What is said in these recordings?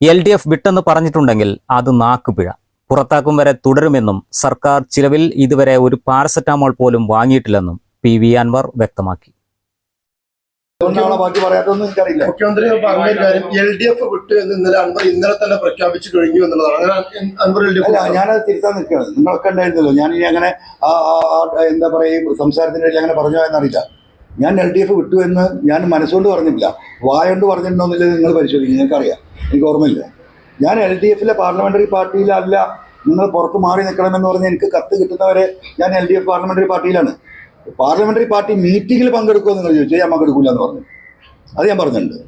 L D F വിട്ടെന്ന് പറഞ്ഞിട്ടുണ്ടെങ്കിൽ അത് നാക്കുപിഴ. പുറത്താക്കും വരെ തുടരുമെന്നും സർക്കാർ ചിലവിൽ ഇതുവരെ ഒരു പാരസെറ്റാമോൾ പോലും വാങ്ങിയിട്ടില്ലെന്നും പി വി അൻവർ വ്യക്തമാക്കി. അതുകൊണ്ടാണ് ബാക്കി പറയാത്തതെന്ന് എനിക്കറിയില്ല. മുഖ്യമന്ത്രി പറഞ്ഞ കാര്യം എൽ ഡി എഫ് വിട്ടു എന്ന് ഇന്നലെ അൻവർ ഇന്നലെ തന്നെ പ്രഖ്യാപിച്ചു കഴിഞ്ഞു എന്നുള്ളതാണ്. അങ്ങനെ അൻവർ എൽ ഡി അല്ല എഫ് ഞാനത് തിരുത്താൻ നിൽക്കുകയാണ്. നിങ്ങളൊക്കെ ഉണ്ടായിരുന്നല്ലോ. ഞാൻ ഇനി അങ്ങനെ എന്താ പറയുക സംസാരത്തിന്റെ ഇടയിൽ അങ്ങനെ പറഞ്ഞോ എന്നറിയില്ല ഞാൻ എൽ ഡി എഫ് വിട്ടു എന്ന് ഞാൻ മനസ്സുകൊണ്ട് പറഞ്ഞില്ല വായോണ്ട് പറഞ്ഞിട്ടുണ്ടോന്നില്ല നിങ്ങൾ പരിശോധിക്കും നിങ്ങൾക്കറിയാം. എനിക്ക് ഓർമ്മയില്ല. ഞാൻ എൽ ഡി എഫിലെ പാർലമെന്ററി പാർട്ടിയിലല്ല നിങ്ങൾ പുറത്ത് മാറി നിൽക്കണമെന്ന് പറഞ്ഞ് എനിക്ക് കത്ത് കിട്ടുന്നവരെ ഞാൻ എൽ ഡി എഫ് പാർലമെന്ററി പാർട്ടിയിലാണ് പാർലമെന്ററി പാർട്ടി മീറ്റിങ്ങിൽ പങ്കെടുക്കുമോ നിങ്ങൾ ചോദിച്ചു ഞാൻ പങ്കെടുക്കില്ല എന്ന് പറഞ്ഞു. അത് ഞാൻ പറഞ്ഞിട്ടുണ്ട്.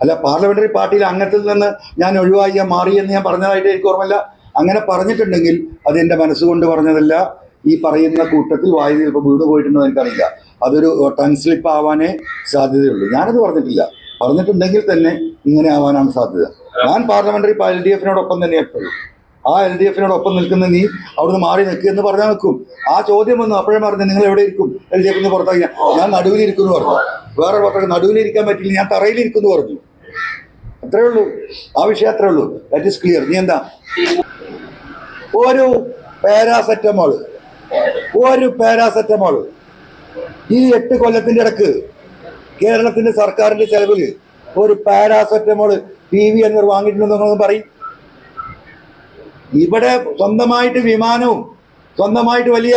അല്ല പാർലമെന്ററി പാർട്ടിയിൽ അംഗത്തിൽ നിന്ന് ഞാൻ ഒഴിവായി ഞാൻ മാറി എന്ന് ഞാൻ പറഞ്ഞതായിട്ട് എനിക്ക് ഓർമ്മയില്ല. അങ്ങനെ പറഞ്ഞിട്ടുണ്ടെങ്കിൽ അത് എന്റെ മനസ്സുകൊണ്ട് പറഞ്ഞതല്ല. ഈ പറയുന്ന കൂട്ടത്തിൽ വായു ചിലപ്പോൾ വീണ് പോയിട്ടുണ്ടെന്ന് എനിക്കറിയില്ല. അതൊരു ടങ് സ്ലിപ്പ് ആവാനേ സാധ്യതയുള്ളൂ. ഞാനത് പറഞ്ഞിട്ടില്ല. പറഞ്ഞിട്ടുണ്ടെങ്കിൽ തന്നെ ഇങ്ങനെ ആവാനാണ് സാധ്യത. ഞാൻ പാർലമെന്ററി എൽ ഡി എഫിനോടൊപ്പം തന്നെ എപ്പോഴും. ആ എൽ ഡി എഫിനോടൊപ്പം നിൽക്കുന്ന നീ അവിടുന്ന് മാറി നിൽക്കുക എന്ന് പറഞ്ഞാൽ നിൽക്കും. ആ ചോദ്യം വന്നു. അപ്പോഴേ പറഞ്ഞു നിങ്ങൾ എവിടെ ഇരിക്കും? എൽ ഡി എഫിന് പുറത്താക്കി ഞാൻ നടുവിലിരിക്കുന്നു പറഞ്ഞു. വേറെ പുറത്താക്കി നടുവിലിരിക്കാൻ പറ്റില്ല. ഞാൻ തറയിലിരിക്കുന്നു പറഞ്ഞു. അത്രേ ഉള്ളൂ. ആ വിഷയം അത്രേ ഉള്ളൂ. ദാറ്റ് ഇസ് ക്ലിയർ നീ എന്താ? ഒരു പാരാസെറ്റമോൾ ഒരു പാരാസെറ്റമോൾ ഈ എട്ട് കൊല്ലത്തിന്റെ ഇടയ്ക്ക് കേരളത്തിന്റെ സർക്കാരിന്റെ ചെലവിൽ ഒരു പാരാസെറ്റമോൾ പി വി എന്നിവർ വാങ്ങിയിട്ടുണ്ടെന്ന് പറയും. ഇവിടെ സ്വന്തമായിട്ട് വിമാനവും സ്വന്തമായിട്ട് വലിയ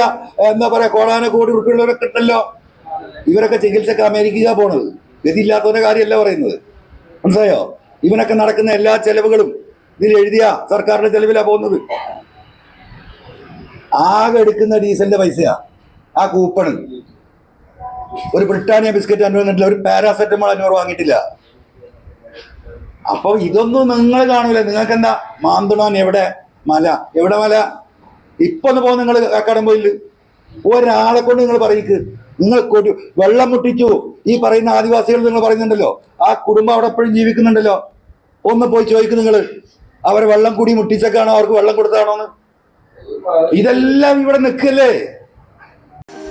എന്താ പറയാ കോടാന കോടി ഉൾപ്പെടെയുള്ളവരൊക്കെ ഉണ്ടല്ലോ. ഇവരൊക്കെ ചികിത്സക്ക് അമേരിക്ക പോണത്. ഗതിയില്ലാത്തവരുടെ കാര്യമല്ല പറയുന്നത്. മനസ്സിലായോ? ഇവനൊക്കെ നടക്കുന്ന എല്ലാ ചെലവുകളും ഇതിൽ എഴുതിയ സർക്കാരിന്റെ ചെലവിലാ പോകുന്നത്. ആകെ എടുക്കുന്ന ഡീസലിന്റെ പൈസയാ ആ കൂപ്പണ്. ഒരു ബ്രിട്ടാനിയ ബിസ്ക്കറ്റ് അഞ്ഞൂറ് തന്നിട്ടില്ല ഒരു പാരാസെറ്റമോൾ അഞ്ഞൂറ് വാങ്ങിയിട്ടില്ല. അപ്പൊ ഇതൊന്നും നിങ്ങൾ കാണൂല. നിങ്ങൾക്ക് എന്താ മാന്തണോൻ എവിടെ? മല. എവിടെ മല? ഇപ്പൊ ഒന്ന് പോകുന്ന നിങ്ങൾ കടമ്പോയിൽ ഒരാളെ കൊണ്ട് നിങ്ങൾ പറയിക്ക്. നിങ്ങൾ കൊടി വെള്ളം മുട്ടിച്ചു. ഈ പറയുന്ന ആദിവാസികൾ നിങ്ങൾ പറയുന്നുണ്ടല്ലോ. ആ കുടുംബം അവിടെ എപ്പോഴും ജീവിക്കുന്നുണ്ടല്ലോ. ഒന്ന് പോയി ചോദിക്കും നിങ്ങൾ അവരെ വെള്ളം കൂടി മുട്ടിച്ചൊക്കെയാണോ അവർക്ക് വെള്ളം കൊടുത്താണോന്ന്? ഇതെല്ലാം ഇവിടെ നിൽക്കല്ലേ?